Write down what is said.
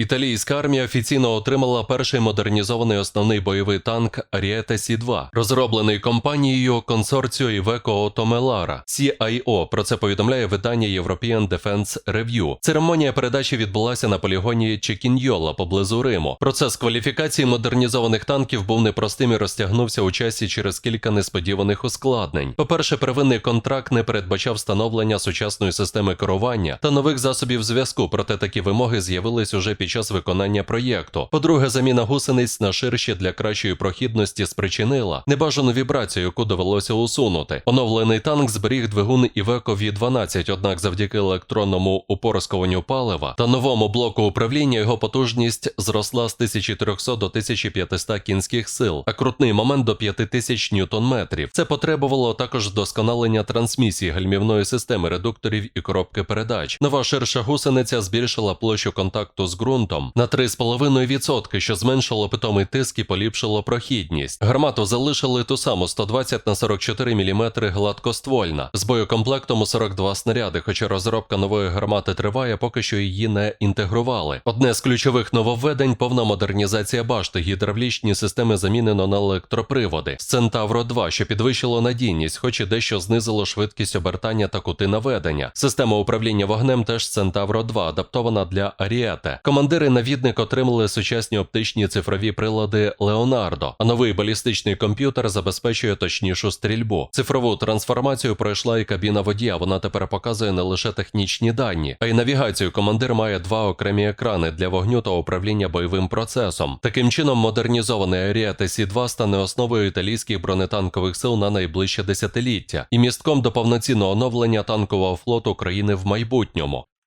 Італійська армія офіційно отримала перший модернізований основний бойовий танк Ariete Сі-2, розроблений компанією консорціо Iveco Otomelara CIO. Про це повідомляє видання European Defense Review. Церемонія передачі відбулася на полігоні Чекіньйола поблизу Риму. Процес кваліфікації модернізованих танків був непростим і розтягнувся у часі через кілька несподіваних ускладнень. По-перше, первинний контракт не передбачав встановлення сучасної системи керування та нових засобів зв'язку, проте такі вимоги з'явились уже під час виконання проєкту. По-друге, заміна гусениць на ширші для кращої прохідності спричинила небажану вібрацію, яку довелося усунути. Оновлений танк зберіг двигун Iveco V12, однак завдяки електронному упорскуванню палива та новому блоку управління його потужність зросла з 1300 до 1500 кінських сил, а крутний момент до 5000 ньютон-метрів. Це потребувало також вдосконалення трансмісії гальмівної системи редукторів і коробки передач. Нова ширша гусениця збільшила площу контакту з ґрунтом на 3,5%, що зменшило питомий тиск і поліпшило прохідність. Гармату залишили ту саму 120 на 44 мм гладкоствольна з боєкомплектом у 42 снаряди, хоча розробка нової гармати триває, поки що її не інтегрували. Одне з ключових нововведень повна модернізація башти, гідравлічні системи замінено на електроприводи з Центавро 2, що підвищило надійність, хоч і дещо знизило швидкість обертання та кути наведення. Система управління вогнем теж Центавро 2, адаптована для Аріете. Командири навідник отримали сучасні оптичні цифрові прилади Леонардо, а новий балістичний комп'ютер забезпечує точнішу стрільбу. Цифрову трансформацію пройшла і кабіна водія. Вона тепер показує не лише технічні дані, а й навігацію. Командир має два окремі екрани для вогню та управління бойовим процесом. Таким чином, модернізований Аріете Сі-2 стане основою італійських бронетанкових сил на найближче десятиліття і містком до повноцінного оновлення танкового флоту країни в майбутньому.